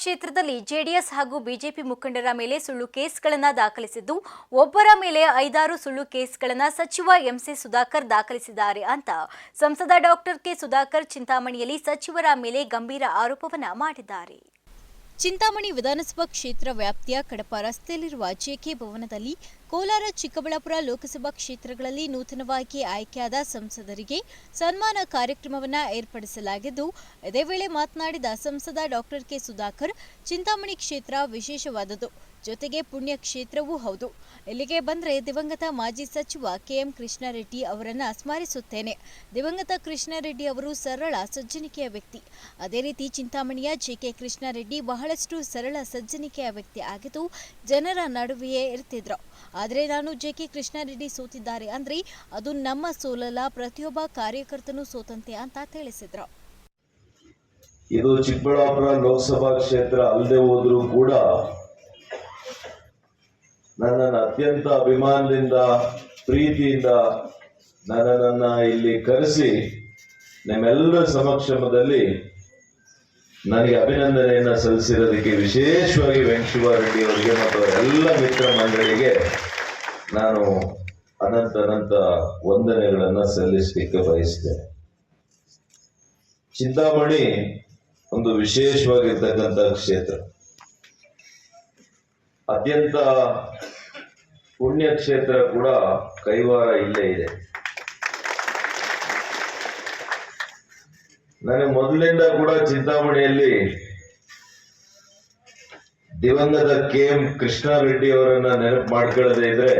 ಕ್ಷೇತ್ರದಲ್ಲಿ ಜೆಡಿಎಸ್ ಹಾಗೂ ಬಿಜೆಪಿ ಮುಖಂಡರ ಮೇಲೆ ಸುಳ್ಳು ಕೇಸ್ಗಳನ್ನು ದಾಖಲಿಸಿದ್ದು, ಒಬ್ಬರ ಮೇಲೆ ಐದಾರು ಸುಳ್ಳು ಕೇಸ್ಗಳನ್ನು ಸಚಿವ ಎಂಸಿ ಸುಧಾಕರ್ ದಾಖಲಿಸಿದ್ದಾರೆ ಅಂತ ಸಂಸದ ಡಾಕ್ಟರ್ ಕೆ ಸುಧಾಕರ್ ಚಿಂತಾಮಣಿಯಲ್ಲಿ ಸಚಿವರ ಮೇಲೆ ಗಂಭೀರ ಆರೋಪವನ್ನ ಮಾಡಿದ್ದಾರೆ. ಚಿಂತಾಮಣಿ ವಿಧಾನಸಭಾ ಕ್ಷೇತ್ರ ವ್ಯಾಪ್ತಿಯ ಕಡಪ ರಸ್ತೆಯಲ್ಲಿರುವ ಜೆಕೆ ಭವನದಲ್ಲಿ ಕೋಲಾರ ಚಿಕ್ಕಬಳ್ಳಾಪುರ ಲೋಕಸಭಾ ಕ್ಷೇತ್ರಗಳಲ್ಲಿ ನೂತನವಾಗಿ ಆಯ್ಕೆಯಾದ ಸಂಸದರಿಗೆ ಸನ್ಮಾನ ಕಾರ್ಯಕ್ರಮವನ್ನು ಏರ್ಪಡಿಸಲಾಗಿದ್ದು, ಇದೇ ವೇಳೆ ಮಾತನಾಡಿದ ಸಂಸದ ಡಾಕ್ಟರ್ ಕೆ ಸುಧಾಕರ್, ಚಿಂತಾಮಣಿ ಕ್ಷೇತ್ರ ವಿಶೇಷವಾದದ್ದು, ಜೊತೆಗೆ ಪುಣ್ಯ ಕ್ಷೇತ್ರವೂ ಹೌದು. ಇಲ್ಲಿಗೆ ಬಂದರೆ ದಿವಂಗತ ಮಾಜಿ ಸಚಿವ ಕೆಎಂ ಕೃಷ್ಣಾರೆಡ್ಡಿ ಅವರನ್ನು ಸ್ಮರಿಸುತ್ತೇನೆ. ದಿವಂಗತ ಕೃಷ್ಣಾರೆಡ್ಡಿ ಅವರು ಸರಳ ಸಜ್ಜನಿಕೆಯ ವ್ಯಕ್ತಿ. ಅದೇ ರೀತಿ ಚಿಂತಾಮಣಿಯ ಜೆಕೆ ಕೃಷ್ಣಾರೆಡ್ಡಿ ಬಹಳಷ್ಟು ಸರಳ ಸಜ್ಜನಿಕೆಯ ವ್ಯಕ್ತಿ ಆಗಿದ್ದು, ಜನರ ನಡುವೆಯೇ ಇರ್ತಿದ್ರು. ಆದರೆ ನಾನು ಜೆ ಕೆ ಕೃಷ್ಣಾರೆಡ್ಡಿ ಸೋತಿದ್ದಾರೆ. ಅಂದ್ರೆ ಅದು ನಮ್ಮ ಸೋಲಲ್ಲ, ಪ್ರತಿಯೊಬ್ಬ ಕಾರ್ಯಕರ್ತನೂ ಸೋತಂತೆ ಅಂತ ತಿಳಿಸಿದ್ರು. ಇದು ಚಿಕ್ಕಬಳ್ಳಾಪುರ ಲೋಕಸಭಾ ಕ್ಷೇತ್ರ ಅಲ್ಲದೆ ಹೋದ್ರೂ ಕೂಡ ನನ್ನನ್ನು ಅತ್ಯಂತ ಅಭಿಮಾನದಿಂದ, ಪ್ರೀತಿಯಿಂದ ನನ್ನ ಇಲ್ಲಿ ಕರೆಸಿ, ನಿಮ್ಮೆಲ್ಲರ ಸಮಕ್ಷಮದಲ್ಲಿ ನನಗೆ ಅಭಿನಂದನೆಯನ್ನು ಸಲ್ಲಿಸಿರೋದಕ್ಕೆ ವಿಶೇಷವಾಗಿ ವೆಂಕಟೇಶ್ವರ ರೆಡ್ಡಿ ಅವರಿಗೆ ಮತ್ತು ಅವರ ಎಲ್ಲ ಮಿತ್ರ ಮಂಡಳಿಗೆ ನಾನು ಅನಂತ ಅನಂತ ವಂದನೆಗಳನ್ನು ಸಲ್ಲಿಸಲಿಕ್ಕೆ ಬಯಸ್ತೇನೆ. ಚಿಂತಾಮಣಿ ಒಂದು ವಿಶೇಷವಾಗಿರ್ತಕ್ಕಂಥ ಕ್ಷೇತ್ರ. ಅತ್ಯಂತ ಪುಣ್ಯ ಕ್ಷೇತ್ರ ಕೂಡ ಕೈವಾರ ಇಲ್ಲೇ ಇದೆ. ನನಗೆ ಮೊದಲಿಂದ ಕೂಡ ಚಿಂತಾಮಣಿಯಲ್ಲಿ ದಿವಂಗತ ಕೆ ಎಂ ಕೃಷ್ಣಾರೆಡ್ಡಿ ಅವರನ್ನ ನೆನಪು ಮಾಡ್ಕೊಳ್ಳದೆ ಇದ್ರೆ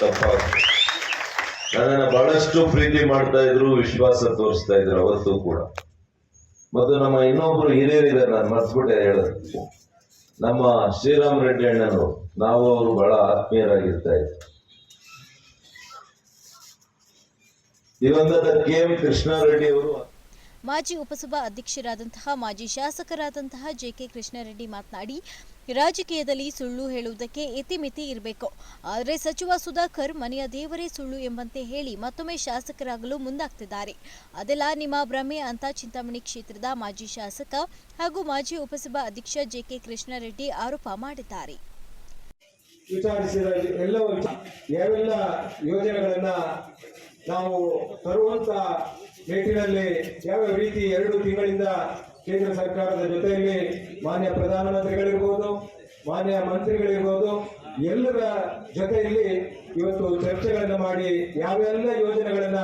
ತಪ್ಪಾಗುತ್ತೆ. ನನ್ನನ್ನು ಬಹಳಷ್ಟು ಪ್ರೀತಿ ಮಾಡ್ತಾ ಇದ್ರು, ವಿಶ್ವಾಸ ತೋರಿಸ್ತಾ ಇದ್ರು ಅವತ್ತು ಕೂಡ. ಮತ್ತು ನಮ್ಮ ಇನ್ನೊಬ್ರು ಹಿರಿಯರಿದ್ದಾರೆ, ನಾನು ಮರ್ತ್ಬಿಟ್ಟೆ ಹೇಳೋದು ನಮ್ಮ ಶ್ರೀರಾಮ್ ರೆಡ್ಡಿ ಅಣ್ಣನು ನಾವು ಅವರು ಬಹಳ ಆತ್ಮೀಯರಾಗಿರ್ತಾ ಇದ್ರು ದಿವಂಗತ ಕೆ ಎಂ ಕೃಷ್ಣಾರೆಡ್ಡಿ ಅವರು ಮಾಜಿ ಉಪಸಭಾ ಅಧ್ಯಕ್ಷರಾದಂತಹ, ಮಾಜಿ ಶಾಸಕರಾದಂತಹ ಜೆಕೆ ಕೃಷ್ಣಾರೆಡ್ಡಿ ಮಾತನಾಡಿ, ರಾಜಕೀಯದಲ್ಲಿ ಸುಳ್ಳು ಹೇಳುವುದಕ್ಕೆ ಇತಿಮಿತಿ ಇರಬೇಕು. ಆದರೆ ಸಚಿವ ಸುಧಾಕರ್ ಮನೆಯ ದೇವರೇ ಸುಳ್ಳು ಎಂಬಂತೆ ಹೇಳಿ ಮತ್ತೊಮ್ಮೆ ಶಾಸಕರಾಗಲು ಮುಂದಾಗ್ತಿದ್ದಾರೆ. ಅದೆಲ್ಲ ನಿಮ್ಮ ಭ್ರಮೆ ಅಂತ ಚಿಂತಾಮಣಿ ಕ್ಷೇತ್ರದ ಮಾಜಿ ಶಾಸಕ ಹಾಗೂ ಮಾಜಿ ಉಪಸಭಾ ಅಧ್ಯಕ್ಷ ಜೆಕೆ ಕೃಷ್ಣಾರೆಡ್ಡಿ ಆರೋಪ ಮಾಡಿದ್ದಾರೆ. ಯೋಜನೆಗಳನ್ನ ನಾವು ತರುವಂತ ನಿಟ್ಟಿನಲ್ಲಿ ಯಾವ ರೀತಿ ಎರಡು ತಿಂಗಳಿಂದ ಕೇಂದ್ರ ಸರ್ಕಾರದ ಜೊತೆಯಲ್ಲಿ ಮಾನ್ಯ ಪ್ರಧಾನಮಂತ್ರಿಗಳಿರ್ಬೋದು, ಮಾನ್ಯ ಮಂತ್ರಿಗಳಿರ್ಬೋದು, ಎಲ್ಲರ ಜೊತೆಯಲ್ಲಿ ಇವತ್ತು ಚರ್ಚೆಗಳನ್ನು ಮಾಡಿ ಯಾವೆಲ್ಲ ಯೋಜನೆಗಳನ್ನ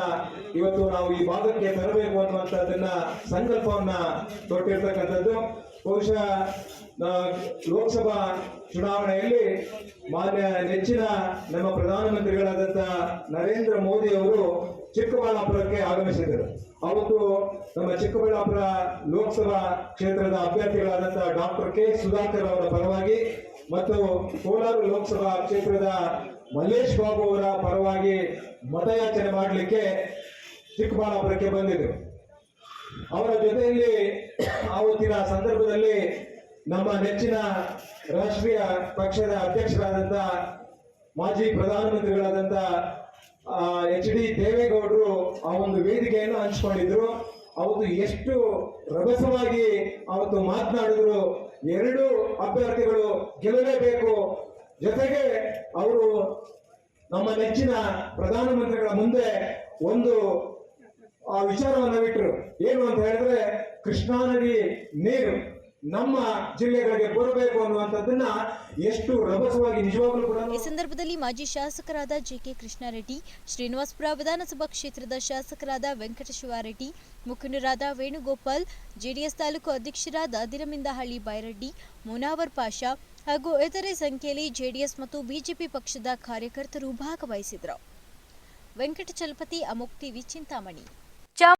ಇವತ್ತು ನಾವು ಈ ಭಾಗಕ್ಕೆ ತರಬೇಕು ಅನ್ನುವಂಥದ್ದನ್ನ ಸಂಕಲ್ಪವನ್ನ ತೊಟ್ಟಿರ್ತಕ್ಕಂಥದ್ದು ಬಹುಶಃ ಲೋಕಸಭಾ ಚುನಾವಣೆಯಲ್ಲಿ ಮಾನ್ಯ ನೆಚ್ಚಿನ ನಮ್ಮ ಪ್ರಧಾನಮಂತ್ರಿಗಳಾದಂಥ ನರೇಂದ್ರ ಮೋದಿ ಅವರು ಚಿಕ್ಕಬಳ್ಳಾಪುರಕ್ಕೆ ಆಗಮಿಸಿದರು ಅವತ್ತು ನಮ್ಮ ಚಿಕ್ಕಬಳ್ಳಾಪುರ ಲೋಕಸಭಾ ಕ್ಷೇತ್ರದ ಅಭ್ಯರ್ಥಿಗಳಾದಂಥ ಡಾಕ್ಟರ್ ಕೆ ಸುಧಾಕರ್ ಅವರ ಪರವಾಗಿ ಮತ್ತು ಕೋಲಾರ ಲೋಕಸಭಾ ಕ್ಷೇತ್ರದ ಮಲ್ಲೇಶ್ ಬಾಬು ಅವರ ಪರವಾಗಿ ಮತಯಾಚನೆ ಮಾಡಲಿಕ್ಕೆ ಚಿಕ್ಕಬಳ್ಳಾಪುರಕ್ಕೆ ಬಂದಿದೆ ಅವರ ಜೊತೆಯಲ್ಲಿ ಆವತ್ತಿನ ಸಂದರ್ಭದಲ್ಲಿ ನಮ್ಮ ನೆಚ್ಚಿನ ರಾಷ್ಟ್ರೀಯ ಪಕ್ಷದ ಅಧ್ಯಕ್ಷರಾದಂಥ ಮಾಜಿ ಪ್ರಧಾನಮಂತ್ರಿಗಳಾದಂಥ ಎಚ್ ಡಿ ದೇವೇಗೌಡರು ಆ ಒಂದು ವೇದಿಕೆಯನ್ನು ಹಂಚಿಕೊಂಡಿದ್ರು. ಅವತ್ತು ಎಷ್ಟು ರಭಸವಾಗಿ ಅವತ್ತು ಮಾತನಾಡಿದ್ರು. ಎರಡು ಅಭ್ಯರ್ಥಿಗಳು ಗೆಲ್ಲಲೇಬೇಕು. ಜೊತೆಗೆ ಅವರು ನಮ್ಮ ನೆಚ್ಚಿನ ಪ್ರಧಾನಮಂತ್ರಿಗಳ ಮುಂದೆ ಒಂದು, ಆ, ವಿಚಾರವನ್ನು ಬಿಟ್ಟರು ಏನು ಅಂತ ಹೇಳಿದ್ರೆ ಕೃಷ್ಣಾ ನದಿ ನೀರು. ನಮ್ಮ ಜಿಲ್ಲೆಗಳಿಗೆ ಬರಬೇಕು ಅನ್ನುವಂಥದ್ದನ್ನ ಎಷ್ಟು ರಭಸವಾಗಿ ನಿಜವಾಗಲೂ ಕೂಡ ಈ ಸಂದರ್ಭದಲ್ಲಿ ಮಾಜಿ ಶಾಸಕರಾದ ಜೆಕೆ ಕೃಷ್ಣಾರೆಡ್ಡಿ, ಶ್ರೀನಿವಾಸಪುರ ವಿಧಾನಸಭಾ ಕ್ಷೇತ್ರದ ಶಾಸಕರಾದ ವೆಂಕಟಶಿವಾರೆಡ್ಡಿ ಮುಖಂಡರಾದ ವೇಣುಗೋಪಾಲ್, ಜೆಡಿಎಸ್ ತಾಲೂಕು ಅಧ್ಯಕ್ಷರಾದ ದಿರಮಿಂದಹಳ್ಳಿ ಬೈರೆಡ್ಡಿ ಮುನಾವರ್ ಪಾಷಾ ಹಾಗೂ ಇತರೆ ಸಂಖ್ಯೆಯಲ್ಲಿ ಜೆಡಿಎಸ್ ಮತ್ತು ಬಿಜೆಪಿ ಪಕ್ಷದ ಕಾರ್ಯಕರ್ತರು ಭಾಗವಹಿಸಿದರು ವೆಂಕಟಚಲಪತಿ ಅಮೋಕ್ ಟಿವಿ ಚಿಂತಾಮಣಿ.